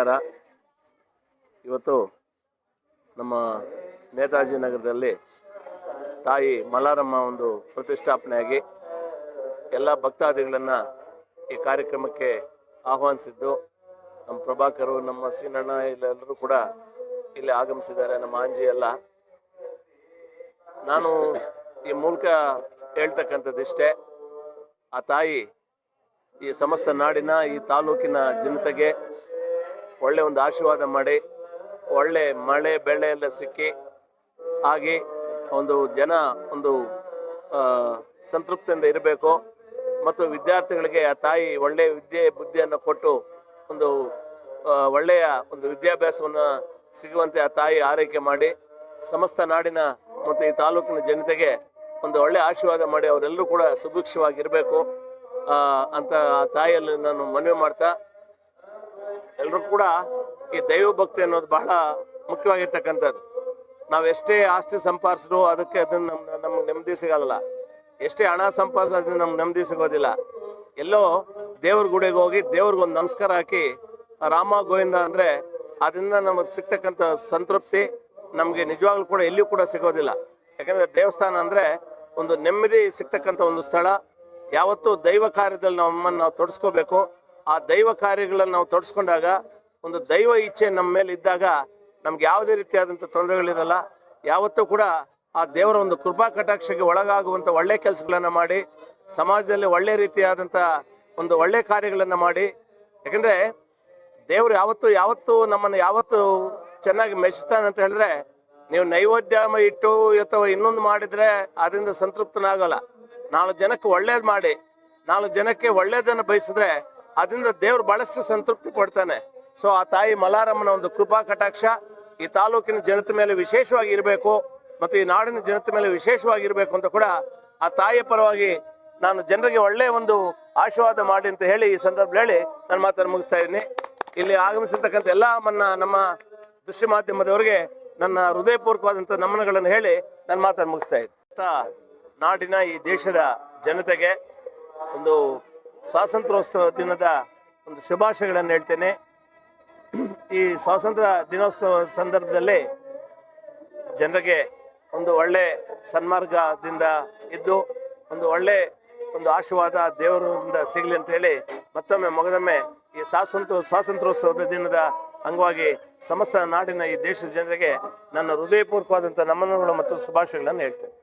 ನಮಸ್ಕಾರ. ಇವತ್ತು ನಮ್ಮ ನೇತಾಜಿ ನಗರದಲ್ಲಿ ತಾಯಿ ಮಲಾರಮ್ಮ ಒಂದು ಪ್ರತಿಷ್ಠಾಪನೆಯಾಗಿ ಎಲ್ಲ ಭಕ್ತಾದಿಗಳನ್ನು ಈ ಕಾರ್ಯಕ್ರಮಕ್ಕೆ ಆಹ್ವಾನಿಸಿದ್ದು. ನಮ್ಮ ಪ್ರಭಾಕರು, ನಮ್ಮ ಸೀನಣ್ಣ ಇಲ್ಲೆಲ್ಲರೂ ಕೂಡ ಇಲ್ಲಿ ಆಗಮಿಸಿದ್ದಾರೆ, ನಮ್ಮ ಆಂಜಿ ಎಲ್ಲ. ನಾನು ಈ ಮೂಲಕ ಹೇಳ್ತಕ್ಕಂಥದ್ದಿಷ್ಟೇ ಆ ತಾಯಿ ಈ ಸಮಸ್ತ ನಾಡಿನ, ಈ ತಾಲೂಕಿನ ಜನತೆಗೆ ಒಳ್ಳೆ ಒಂದು ಆಶೀರ್ವಾದ ಮಾಡಿ, ಒಳ್ಳೆ ಮಳೆ, ಬೆಳೆ ಎಲ್ಲ ಸಿಕ್ಕಿ, ಹಾಗೆ ಒಂದು ಜನ ಒಂದು ಸಂತೃಪ್ತಿಯಿಂದ ಇರಬೇಕು. ಮತ್ತು ವಿದ್ಯಾರ್ಥಿಗಳಿಗೆ ಆ ತಾಯಿ ಒಳ್ಳೆಯ ವಿದ್ಯೆ, ಬುದ್ಧಿಯನ್ನು ಕೊಟ್ಟು ಒಂದು ಒಳ್ಳೆಯ ಒಂದು ವಿದ್ಯಾಭ್ಯಾಸವನ್ನು ಸಿಗುವಂತೆ ಆ ತಾಯಿ ಆರೈಕೆ ಮಾಡಿ, ಸಮಸ್ತ ನಾಡಿನ ಮತ್ತು ಈ ತಾಲೂಕಿನ ಜನತೆಗೆ ಒಂದು ಒಳ್ಳೆ ಆಶೀರ್ವಾದ ಮಾಡಿ ಅವರೆಲ್ಲರೂ ಕೂಡ ಸುಭಿಕ್ಷವಾಗಿರಬೇಕು. ಅಂತ ಆ ತಾಯಿಯಲ್ಲಿ ನಾನು ಮನವಿ ಮಾಡ್ತಾ ಎಲ್ಲರೂ ಕೂಡ ಈ ದೈವ ಭಕ್ತಿ ಅನ್ನೋದು ಬಹಳ ಮುಖ್ಯವಾಗಿರ್ತಕ್ಕಂಥದ್ದು. ನಾವು ಎಷ್ಟೇ ಆಸ್ತಿ ಸಂಪಾದಿಸಿದ್ರು ಅದಕ್ಕೆ ಅದನ್ನ ನಮ್ ನಮ್ಗೆ ನೆಮ್ಮದಿ ಸಿಗಲ್ಲ. ಎಷ್ಟೇ ಹಣ ಸಂಪಾದಿಸಿದ್ರು ಅದನ್ನ ನಮ್ಗೆ ನೆಮ್ಮದಿ ಸಿಗೋದಿಲ್ಲ. ಎಲ್ಲೋ ದೇವ್ರ ಗುಡಿಗೆ ಹೋಗಿ ದೇವ್ರಿಗೊಂದು ನಮಸ್ಕಾರ ಹಾಕಿ ರಾಮ ಗೋವಿಂದ ಅಂದ್ರೆ ಅದರಿಂದ ನಮಗೆ ಸಿಗ್ತಕ್ಕಂಥ ಸಂತೃಪ್ತಿ ನಮಗೆ ನಿಜವಾಗ್ಲೂ ಕೂಡ ಎಲ್ಲಿಯೂ ಕೂಡ ಸಿಗೋದಿಲ್ಲ. ಯಾಕಂದ್ರೆ ದೇವಸ್ಥಾನ ಅಂದ್ರೆ ಒಂದು ನೆಮ್ಮದಿ ಸಿಗ್ತಕ್ಕಂಥ ಒಂದು ಸ್ಥಳ. ಯಾವತ್ತೂ ದೈವ ಕಾರ್ಯದಲ್ಲಿ ನಮ್ಮನ್ನು ನಾವು ತೊಡಸ್ಕೋಬೇಕು. ಆ ದೈವ ಕಾರ್ಯಗಳನ್ನು ನಾವು ತೊಡಸ್ಕೊಂಡಾಗ ಒಂದು ದೈವ ಇಚ್ಛೆ ನಮ್ಮ ಮೇಲೆ ಇದ್ದಾಗ ನಮ್ಗೆ ಯಾವುದೇ ರೀತಿಯಾದಂಥ ತೊಂದರೆಗಳಿರಲ್ಲ. ಯಾವತ್ತೂ ಕೂಡ ಆ ದೇವರ ಒಂದು ಕೃಪಾ ಕಟಾಕ್ಷಕ್ಕೆ ಒಳಗಾಗುವಂಥ ಒಳ್ಳೆ ಕೆಲಸಗಳನ್ನು ಮಾಡಿ, ಸಮಾಜದಲ್ಲಿ ಒಳ್ಳೆ ರೀತಿಯಾದಂಥ ಒಂದು ಒಳ್ಳೆ ಕಾರ್ಯಗಳನ್ನು ಮಾಡಿ. ಯಾಕಂದರೆ ದೇವರು ಯಾವತ್ತು ಯಾವತ್ತು ನಮ್ಮನ್ನು ಯಾವತ್ತು ಚೆನ್ನಾಗಿ ಮೆಚ್ಚುತ್ತಾನೆ ಅಂತ ಹೇಳಿದ್ರೆ ನೀವು ನೈವೋದ್ಯಮ ಇಟ್ಟು ಅಥವಾ ಇನ್ನೊಂದು ಮಾಡಿದ್ರೆ ಅದರಿಂದ ಸಂತೃಪ್ತನಾಗಲ್ಲ. ನಾಲ್ಕು ಜನಕ್ಕೆ ಒಳ್ಳೇದು ಮಾಡಿ, ನಾಲ್ಕು ಜನಕ್ಕೆ ಒಳ್ಳೇದನ್ನು ಬಯಸಿದ್ರೆ ಅದರಿಂದ ದೇವ್ರು ಬಹಳಷ್ಟು ಸಂತೃಪ್ತಿ ಪಡ್ತಾನೆ. ಸೊ ಆ ತಾಯಿ ಮಲಾರಮ್ಮನ ಒಂದು ಕೃಪಾ ಕಟಾಕ್ಷ, ಈ ತಾಲೂಕಿನ ಜನತೆ ಮೇಲೆ ವಿಶೇಷವಾಗಿ ಇರಬೇಕು ಮತ್ತು ಈ ನಾಡಿನ ಜನತೆ ಮೇಲೆ ವಿಶೇಷವಾಗಿ ಇರಬೇಕು ಅಂತ ಕೂಡ ಆ ತಾಯಿಯ ಪರವಾಗಿ ನಾನು ಜನರಿಗೆ ಒಳ್ಳೆಯ ಒಂದು ಆಶೀರ್ವಾದ ಮಾಡಿ ಅಂತ ಹೇಳಿ ಈ ಸಂದರ್ಭದಲ್ಲಿ ಹೇಳಿ ನಾನು ಮಾತನ್ನು ಮುಗಿಸ್ತಾ ಇದ್ದೀನಿ. ಇಲ್ಲಿ ಆಗಮಿಸಿರ್ತಕ್ಕಂಥ ಎಲ್ಲ ಮನ್ನ ನಮ್ಮ ದೃಶ್ಯ ಮಾಧ್ಯಮದವರಿಗೆ ನನ್ನ ಹೃದಯಪೂರ್ವಕವಾದಂಥ ನಮನಗಳನ್ನು ಹೇಳಿ ನನ್ನ ಮಾತನ್ನು ಮುಗಿಸ್ತಾ ಇದ್ದೀನಿ. ನಾಡಿನ ಈ ದೇಶದ ಜನತೆಗೆ ಒಂದು ಸ್ವಾತಂತ್ರ್ಯೋತ್ಸವ ದಿನದ ಒಂದು ಶುಭಾಶಯಗಳನ್ನು ಹೇಳ್ತೇನೆ. ಈ ಸ್ವಾತಂತ್ರ್ಯ ದಿನೋತ್ಸವ ಸಂದರ್ಭದಲ್ಲಿ ಜನರಿಗೆ ಒಂದು ಒಳ್ಳೆ ಸನ್ಮಾರ್ಗದಿಂದ ಇದ್ದು, ಒಂದು ಒಳ್ಳೆ ಒಂದು ಆಶೀರ್ವಾದ ದೇವರಿಂದ ಸಿಗಲಿ ಅಂತ ಹೇಳಿ ಮತ್ತೊಮ್ಮೆ ಮೊಗದೊಮ್ಮೆ ಈ ಸ್ವಾತಂತ್ರ್ಯ, ಸ್ವಾತಂತ್ರ್ಯೋತ್ಸವದ ದಿನದ ಅಂಗವಾಗಿ ಸಮಸ್ತ ನಾಡಿನ ಈ ದೇಶದ ಜನರಿಗೆ ನನ್ನ ಹೃದಯಪೂರ್ವಕವಾದಂಥ ನಮನಗಳು ಮತ್ತು ಶುಭಾಶಯಗಳನ್ನು ಹೇಳ್ತೇನೆ.